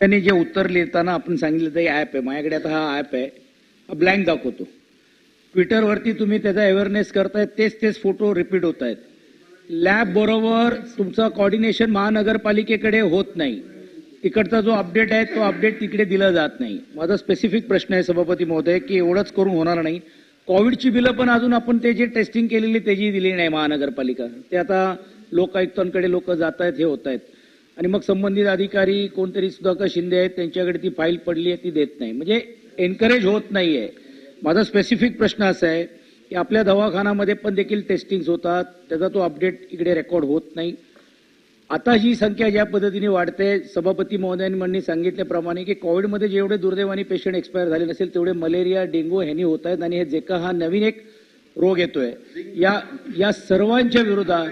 त्यांनी जे उत्तर लिहिताना आपण सांगितलं ते ॲप आहे. माझ्याकडे आता हा ॲप आहे. हा ब्लँक दाखवतो. ट्विटरवरती तुम्ही त्याचा अवेअरनेस करतायत तेच तेच फोटो रिपीट होत आहेत लॅब बरोबर तुमचं कॉर्डिनेशन महानगरपालिकेकडे होत नाही. तिकडचा जो अपडेट आहे तो अपडेट तिकडे दिला जात नाही. माझा स्पेसिफिक प्रश्न आहे सभापती महोदय की एवढंच करून होणार नाही. कोविडची बिलं पण अजून आपण ते जे टेस्टिंग केलेली त्याची दिली नाही महानगरपालिका. ते आता लोकायुक्तांकडे लोक जात आहेत हे होत आहेत आणि मग संबंधित अधिकारी कोणतरी सुधाकर शिंदे आहेत त्यांच्याकडे ती फाईल पडली आहे ती देत नाही. म्हणजे एनकरेज होत नाही आहे माझा स्पेसिफिक प्रश्न असा आहे की आपल्या दवाखान्यामध्ये पण देखील टेस्टिंग होतात. त्याचा तो अपडेट इकडे रेकॉर्ड होत नाही. आता ही संख्या ज्या पद्धतीने वाढते सभापती महोदयांनी सांगितल्याप्रमाणे की कोविडमध्ये जेवढे दुर्दैवानी पेशंट एक्सपायर झाले नसेल तेवढे मलेरिया डेंग्यू ह्यानी होत आहेत. आणि हे जेका हा नवीन एक रोग येतोय. या या सर्वांच्या विरोधात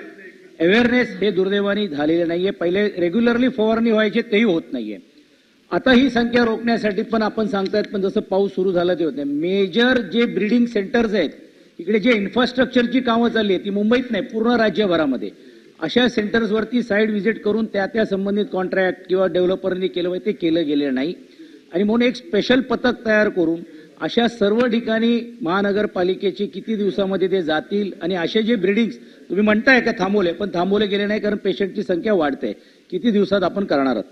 अवेअरनेस हे दुर्दैवानी झालेले नाहीये. पहिले रेग्युलरली फवारणी व्हायचे तेही होत नाहीये. आता ही संख्या रोखण्यासाठी पण आपण सांगतायत पण जसं पाऊस सुरू झाला ते होते मेजर जे ब्रीडिंग सेंटर्स आहेत इकडे जे इन्फ्रास्ट्रक्चरची कामं चालली आहेत ती मुंबईत नाही पूर्ण राज्यभरामध्ये. अशा सेंटर्सवरती साईड व्हिजिट करून त्या त्या संबंधित कॉन्ट्रॅक्ट किंवा डेव्हलपरनी केलं ते केलं गेलेलं नाही. आणि म्हणून एक स्पेशल पथक तयार करून अशा सर्व ठिकाणी महानगरपालिकेचे किती दिवसामध्ये ते जातील आणि असे जे ब्रिडिंग्स तुम्ही म्हणताय का थांबवले पण थांबवले गेले नाही कारण पेशंटची संख्या वाढते. किती दिवसात आपण करणार आहात?